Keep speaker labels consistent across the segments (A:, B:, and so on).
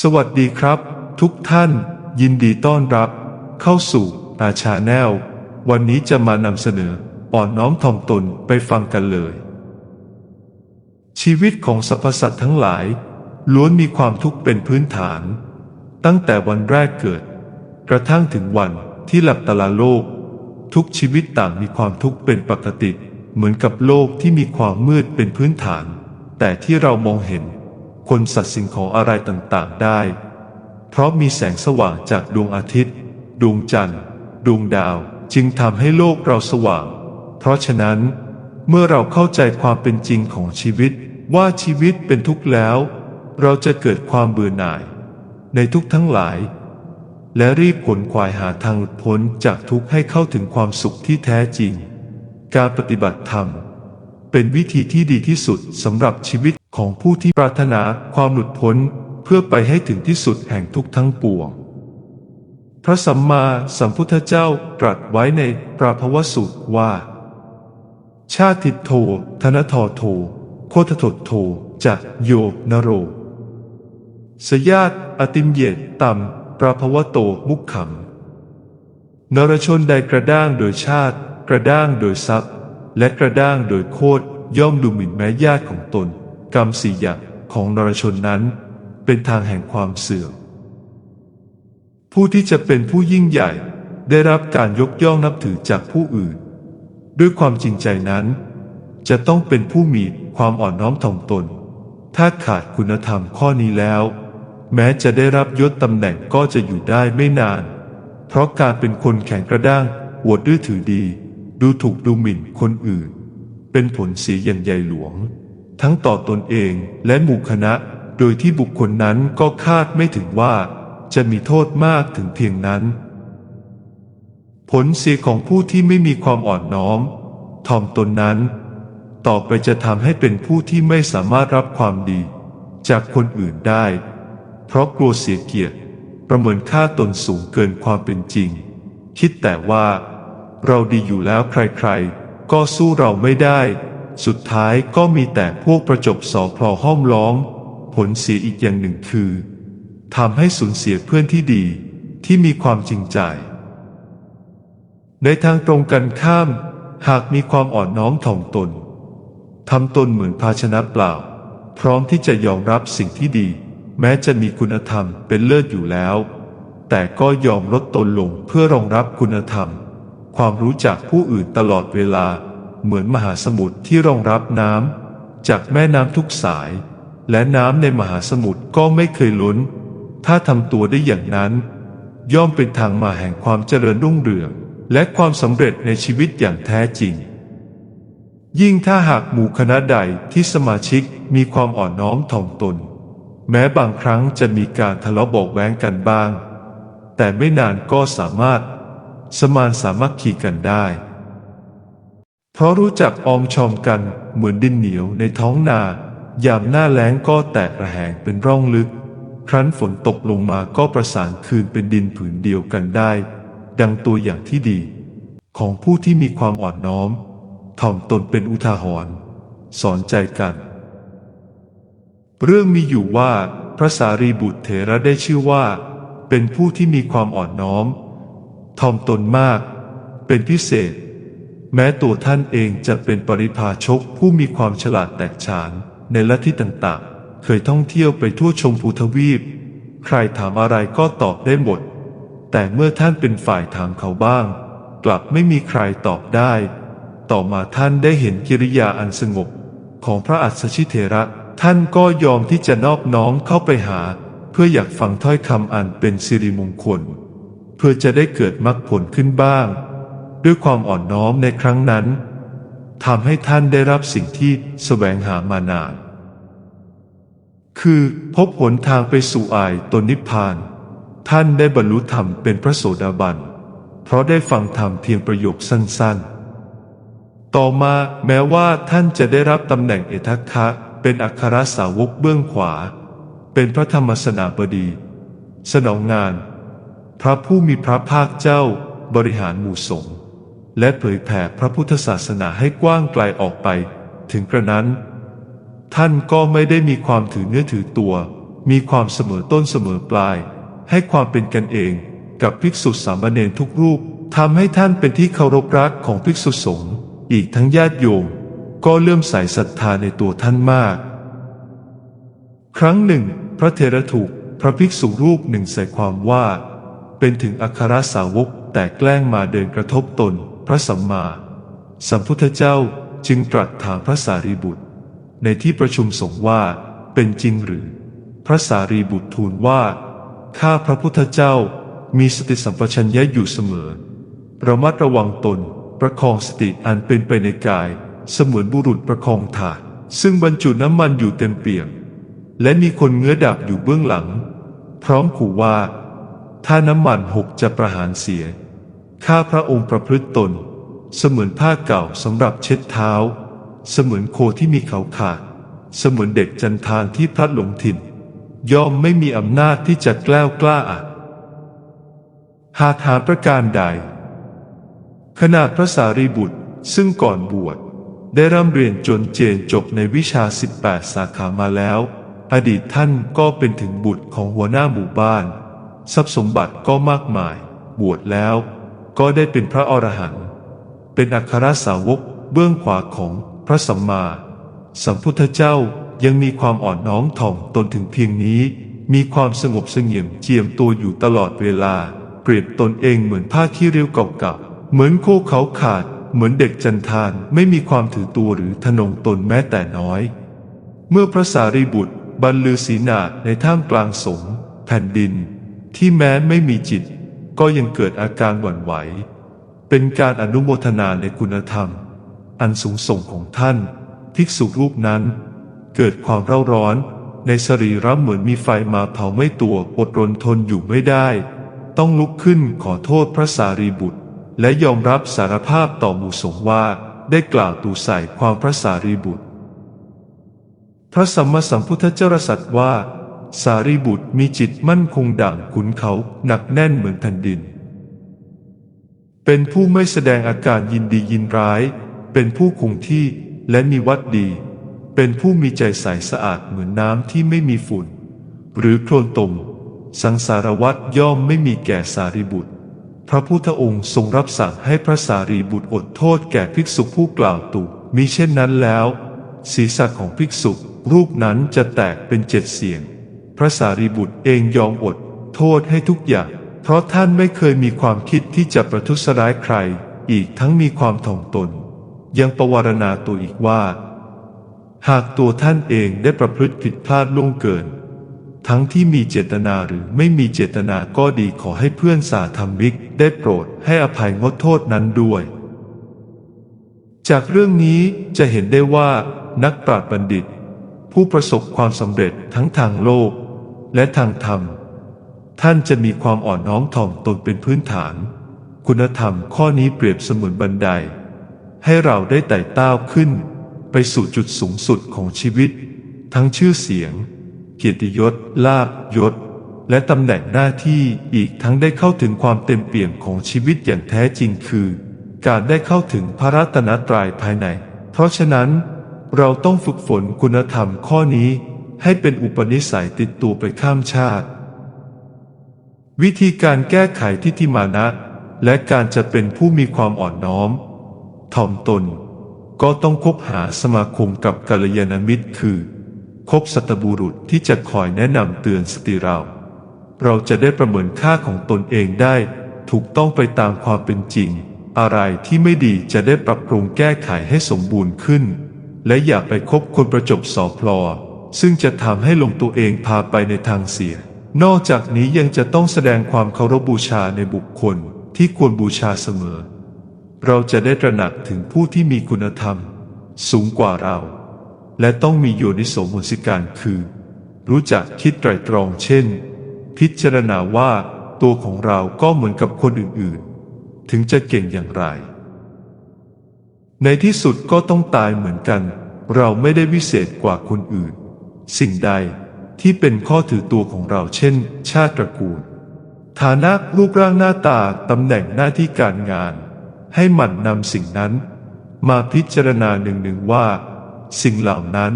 A: สวัสดีครับ ทุกท่าน ยินดีต้อนรับ เข้าสู่อาชาแนล วันนี้จะมานำเสนออ่อนน้อมถ่อมตนไปฟังกันเลย ชีวิตของสรรพสัตว์ทั้งหลาย ล้วนมีความทุกข์เป็นพื้นฐาน ตั้งแต่วันแรกเกิด กระทั่งถึงวันที่หลับตาลาโลก ทุกชีวิตต่างมีความทุกข์เป็นปกติ เหมือนกับโลกที่มีความมืดเป็นพื้นฐาน แต่ที่เรามองเห็น คนสัตว์สิ่งของอะไรต่างๆได้ เพราะมีแสงสว่างจากดวงอาทิตย์ ดวงจันทร์ ดวงดาวจึงทำให้โลกเราสว่าง เพราะฉะนั้น เมื่อเราเข้าใจความเป็นจริงของชีวิตว่าชีวิตเป็นทุกข์แล้ว เราจะเกิดความเบื่อหน่าย ในทุกทั้งหลาย และรีบขนขวายหาทางหลุดพ้นจากทุกข์ให้เข้าถึงความสุขที่แท้จริง การปฏิบัติธรรม เป็นวิธีที่ดีที่สุดสำหรับชีวิต ของผู้ที่ปรารถนาความหลุดพ้นเพื่อไปให้ถึงที่สุดแห่งทุกทั้งปวง พระสัมมาสัมพุทธเจ้าตรัสไว้ในปราภวสูตรว่า ชาติโท ธนทอโท โคตถดโทจะโยนโร สยาตอติมเยตตัมปราภวโตมุขขังนรชนใดกระด้างโดยชาติ กระด้างโดยทรัพย์ และกระด้างโดยโคตรย่อมดูหมิ่นแม้ญาติของตน กรรมสี่อย่างของนรชนนั้น เป็นทางแห่งความเสื่อม ผู้ที่จะเป็นผู้ยิ่งใหญ่ ได้รับการยกย่องนับถือจากผู้อื่น ด้วยความจริงใจนั้น จะต้องเป็นผู้มีความอ่อนน้อมถ่อมตน ถ้าขาดคุณธรรมข้อนี้แล้ว แม้จะได้รับยศตำแหน่งก็จะอยู่ได้ไม่นาน เพราะการเป็นคนแข็งกระด้างอวดดื้อถือดี ดูถูกดูหมิ่นคนอื่น เป็นผลเสียอย่างใหญ่หลวง ทั้งต่อตนเองและหมู่คณะ โดยที่บุคคลนั้นก็คาดไม่ถึงว่า จะมีโทษมากถึงเพียงนั้น ผลเสียของผู้ที่ไม่มีความอ่อนน้อมถ่อมตนนั้น ต่อไปจะทำให้เป็นผู้ที่ไม่สามารถรับความดี จากคนอื่นได้ เพราะกลัวเสียเกียรติ ประเมินค่าตนสูงเกินความเป็นจริง คิดแต่ว่า เราดีอยู่แล้วใครๆ ก็สู้เราไม่ได้ สุดท้ายก็มีแต่พวกประจบสอพลอห้อมล้อม ผลเสียอีกอย่างหนึ่งคือทำให้สูญเสียเพื่อนที่ดีที่มีความจริงใจ ในทางตรงกันข้าม หากมีความอ่อนน้อมถ่อมตนทำตนเหมือนภาชนะเปล่า พร้อมที่จะยอมรับสิ่งที่ดี แม้จะมีคุณธรรมเป็นเลิศอยู่แล้ว แต่ก็ยอมลดตนลงเพื่อรองรับคุณธรรม ความรู้จักผู้อื่นตลอดเวลา เหมือนมหาสมุทรที่รองรับน้ำจากแม่น้ำทุกสาย และน้ำในมหาสมุทรก็ไม่เคยล้น ถ้าทำตัวได้อย่างนั้น ย่อมเป็นทางมาแห่งความเจริญรุ่งเรือง และความสำเร็จในชีวิตอย่างแท้จริง ยิ่งถ้าหากหมู่คณะใดที่สมาชิกมีความอ่อนน้อมถ่อมตน แม้บางครั้งจะมีการทะเลาะบอกแว้งกันบ้าง แต่ไม่นานก็สามารถสมานสามัคคีกันได้ เพราะรู้จักออมชอมกันเหมือนดินเหนียวในท้องนา ยามหน้าแล้งก็แตกระแหงเป็นร่องลึก ครั้นฝนตกลงมาก็ประสานคืนเป็นดินผืนเดียวกันได้ ดังตัวอย่างที่ดี ของผู้ที่มีความอ่อนน้อม ถ่อมตนเป็นอุทาหรณ์สอนใจกัน เรื่องมีอยู่ว่าพระสารีบุตรเถระได้ชื่อว่า เป็นผู้ที่มีความอ่อนน้อม ถ่อมตนมาก เป็นพิเศษ แม้ตัวท่านเองจะเป็นปริพาชกผู้มีความฉลาดแตกฉานในลัทธิต่างๆ เคยท่องเที่ยวไปทั่วชมพูทวีป ใครถามอะไรก็ตอบได้หมด แต่เมื่อท่านเป็นฝ่ายถามเขาบ้าง กลับไม่มีใครตอบได้ ต่อมาท่านได้เห็นกิริยาอันสงบ ของพระอัศชิเถระท่านก็ยอมที่จะนอบน้อมเข้าไปหา เพื่ออยากฟังถ้อยคำอันเป็นสิริมงคล เพื่อจะได้เกิดมรรคผลขึ้นบ้าง ด้วยความอ่อนน้อมในครั้งนั้นทำให้ท่านได้รับสิ่งที่แสวงหามานาน คือพบหนทางไปสู่อายตนนิพพาน ท่านได้บรรลุธรรมเป็นพระโสดาบัน เพราะได้ฟังธรรมเพียงประโยคสั้นๆ ต่อมาแม้ว่าท่านจะได้รับตำแหน่งเอทัคคะเป็นอัครสาวกเบื้องขวา เป็นพระธรรมสนาบดี สนองงาน พระผู้มีพระภาคเจ้าบริหารหมู่สงฆ์ และเผยแผ่พระพุทธศาสนาให้กว้างไกลออกไป ถึงกระนั้น ท่านก็ไม่ได้มีความถือเนื้อถือตัว มีความเสมอต้นเสมอปลาย ให้ความเป็นกันเองกับภิกษุสามเณรทุกรูปทำให้ท่านเป็นที่เคารพรักของภิกษุสงฆ์อีกทั้งญาติโยมก็เลื่อมใสศรัทธาในตัวท่านมาก ครั้งหนึ่ง พระเทระถูกพระภิกษุรูปหนึ่งใส่ความว่า เป็นถึงอัครสาวกแต่แกล้งมาเดินกระทบตน ระสัมมาสัมพุทธเจ้าจึงตรัสถามพระสารีบุตร ในที่ประชุมสงฆ์ว่าเป็นจริงหรือ พระสารีบุตรทูลว่าข้าพระพุทธเจ้ามีสติสัมปชัญญะอยู่เสมอ ระมัดระวังตนประคองสติอันเป็นไปในกาย เสมือนบุรุษประคองถาดซึ่งบรรจุน้ำมันอยู่เต็มเปี่ยม และมีคนเงื้อดาบอยู่เบื้องหลัง พร้อมขู่ว่า ถ้าน้ำมันหกจะประหารเสีย ข้าพระองค์ประพฤติตน เสมือนผ้าเก่าสำหรับเช็ดเท้า เสมือนโคที่มีเขาขาด เสมือนเด็กจันทานที่พลัดหลงถิ่น ย่อมไม่มีอำนาจที่จะแกล้วกล้าอาจหากหาประการใด ขนาดพระสารีบุตรซึ่งก่อนบวชได้ร่ำเรียนจนเจนจบในวิชา 18 สาขามาแล้ว อดีตท่านก็เป็นถึงบุตรของหัวหน้าหมู่บ้าน ทรัพย์สมบัติก็มากมาย บวชแล้ว ก็ได้เป็นพระอรหันต์เป็นอัครสาวกเบื้องขวาของพระสัมมา สัมพุทธเจ้ายังมีความอ่อนน้อมถ่อมตนถึงเพียงนี้ มีความสงบเสงี่ยมเจียมตัวอยู่ตลอดเวลา เปรียบตนเองเหมือนผ้าที่เรียวเก่าๆเหมือนโคเขาขาด เหมือนเด็กจันทานไม่มีความถือตัวหรือทะนงตนแม้แต่น้อย เมื่อพระสารีบุตรบรรลือศีนาในท่ามกลางสงแผ่นดิน ที่แม้ไม่มีจิต ก็ยังเกิดอาการหวั่นไหว เป็นการอนุโมทนาในคุณธรรม อันสูงส่งของท่าน ภิกษุรูปนั้น เกิดความเร่าร้อนในสรีระเหมือนมีไฟมาเผาไม่ตัวอดรนทนอยู่ไม่ได้ ต้องลุกขึ้นขอโทษพระสารีบุตร และยอมรับสารภาพต่อหมู่สงฆ์ว่าได้กล่าวตูใส่ความพระสารีบุตร พระสัมมาสัมพุทธเจ้าสัตว์ว่า สารีบุตรมีจิตมั่นคงดั่งขุนเขาหนักแน่นเหมือนแผ่นดิน เป็นผู้ไม่แสดงอาการยินดียินร้าย เป็นผู้คงที่และมีวัดดี เป็นผู้มีใจใสสะอาดเหมือนน้ำที่ไม่มีฝุ่น หรือโคลนตม สังสารวัตรย่อมไม่มีแก่สารีบุตร พระพุทธองค์ทรงรับสั่งให้พระสารีบุตรอดโทษแก่ภิกษุผู้กล่าวตุมิเช่นนั้นแล้ว ศีรษะของภิกษุรูปนั้นจะแตกเป็นเจ็ดเสียง ระสารีบุตรเองยอมอด โทษให้ทุกอย่าง เพราะท่านไม่เคยมีความคิดที่จะประทุษร้ายใคร อีกทั้งมีความถ่อมตน ยังประวารณาตัวอีกว่า หากตัวท่านเองได้ประพฤติผิดพลาดล่วงเกิน ทั้งที่มีเจตนาหรือไม่มีเจตนาก็ดีขอให้เพื่อนสาธรรมิกได้โปรดให้อภัยงดโทษนั้นด้วย จากเรื่องนี้จะเห็นได้ว่านักปราชญ์บัณฑิตผู้ประสบความสำเร็จทั้งทางโลก และทางธรรม ท่านจะมีความอ่อนน้อมถ่อมตนเป็นพื้นฐาน คุณธรรมข้อนี้เปรียบเสมือนบันได ให้เราได้ไต่เต้าขึ้น ไปสู่จุดสูงสุดของชีวิต ทั้งชื่อเสียง เกียรติยศ ลาบยศ และตำแหน่งหน้าที่อีกทั้งได้เข้าถึงความเต็มเปี่ยมของชีวิตอย่างแท้จริงคือ การได้เข้าถึงพระรัตนตรัยภายใน เพราะฉะนั้นเราต้องฝึกฝนคุณธรรมข้อนี้ ให้เป็นอุปนิสัยติดตัวไปข้ามชาติ วิธีการแก้ไขทิฏฐิมานะ และการจะเป็นผู้มีความอ่อนน้อม ถ่อมตน ก็ต้องคบหาสมาคมกับกัลยาณมิตรคือ คบสัตบุรุษที่จะคอยแนะนำเตือนสติเรา เราจะได้ประเมินค่าของตนเองได้ ถูกต้องไปตามความเป็นจริง อะไรที่ไม่ดีจะได้ปรับปรุงแก้ไขให้สมบูรณ์ขึ้น และอย่าไปคบคนประจบสอพลอ ซึ่งจะทำให้ลงตัวเองพาไปในทางเสีย นอกจากนี้ยังจะต้องแสดงความเคารพบูชาในบุคคลที่ควรบูชาเสมอ เราจะได้ตระหนักถึงผู้ที่มีคุณธรรม สูงกว่าเรา และต้องมีโยนิโสมนสิการคือ รู้จักคิดไตรตรองเช่น พิจารณาว่าตัวของเราก็เหมือนกับคนอื่นๆ ถึงจะเก่งอย่างไร ในที่สุดก็ต้องตายเหมือนกัน เราไม่ได้วิเศษกว่าคนอื่น สิ่งใดที่เป็นข้อถือตัวของเราเช่น ชาติตระกูล ฐานะรูปร่างหน้าตาตำแหน่งหน้าที่การงาน ให้หมั่นนำสิ่งนั้น มาพิจารณาหนึ่งหนึ่งว่า สิ่งเหล่านั้น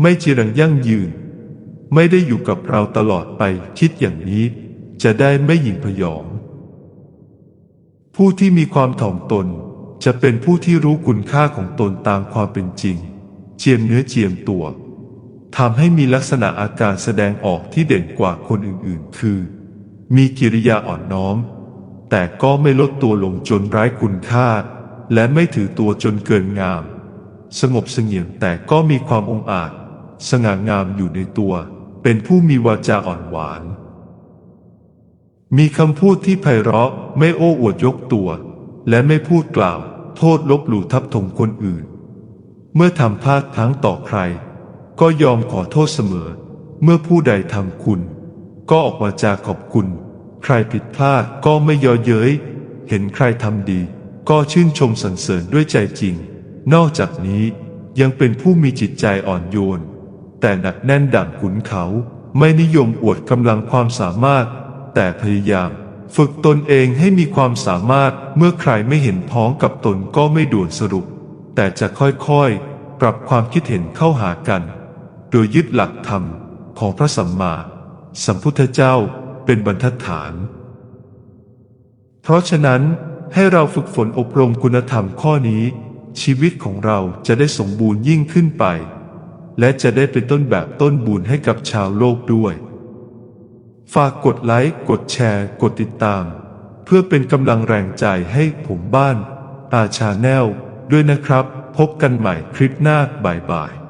A: ไม่จีรังยั่งยืน ไม่ได้อยู่กับเราตลอดไปคิดอย่างนี้ จะได้ไม่หยิ่งพยอง ผู้ที่มีความถ่อมตนจะเป็นผู้ที่รู้คุณค่าของตนตามความเป็นจริง เจียมเนื้อเจียมตัว ทำให้มีลักษณะอาการแสดงออกที่เด่นกว่าคนอื่นๆ คือ มีกิริยาอ่อนน้อม แต่ก็ไม่ลดตัวลงจนไร้คุณค่า และไม่ถือตัวจนเกินงาม สงบเสงี่ยมแต่ก็มีความองอาจ สง่างามอยู่ในตัว เป็นผู้มีวาจาอ่อนหวาน มีคำพูดที่ไพเราะไม่โอ้อวดยกตัว และไม่พูดกล่าว โทษลบหลู่ทับถมคนอื่น เมื่อทำพลาดพลั้งต่อใคร ก็ยอมขอโทษเสมอ เมื่อผู้ใดทำคุณ ก็ออกมาจาขอบคุณ ใครผิดพลาดก็ไม่ย่อเย้ย เห็นใครทำดี ก็ชื่นชมสรรเสริญด้วยใจจริง นอกจากนี้ยังเป็นผู้มีจิตใจอ่อนโยน แต่หนักแน่นดั่งขุนเขา ไม่นิยมอวดกำลังความสามารถ แต่พยายามฝึกตนเองให้มีความสามารถเมื่อใครไม่เห็นพ้องกับตนก็ไม่ด่วนสรุป แต่จะค่อยๆ ปรับความคิดเห็นเข้าหากัน โดยยึดหลักธรรมของพระสัมมาสัมพุทธเจ้าเป็นบรรทัดฐาน เพราะฉะนั้นให้เราฝึกฝนอบรมคุณธรรมข้อนี้ ชีวิตของเราจะได้สมบูรณ์ยิ่งขึ้นไป และจะได้เป็นต้นแบบต้นบุญให้กับชาวโลกด้วย ฝากกดไลค์ กดแชร์ กดติดตาม เพื่อเป็นกำลังแรงใจให้ผมบ้านตาชาแนลด้วยนะครับ พบกันใหม่คลิปหน้าบ่ายๆ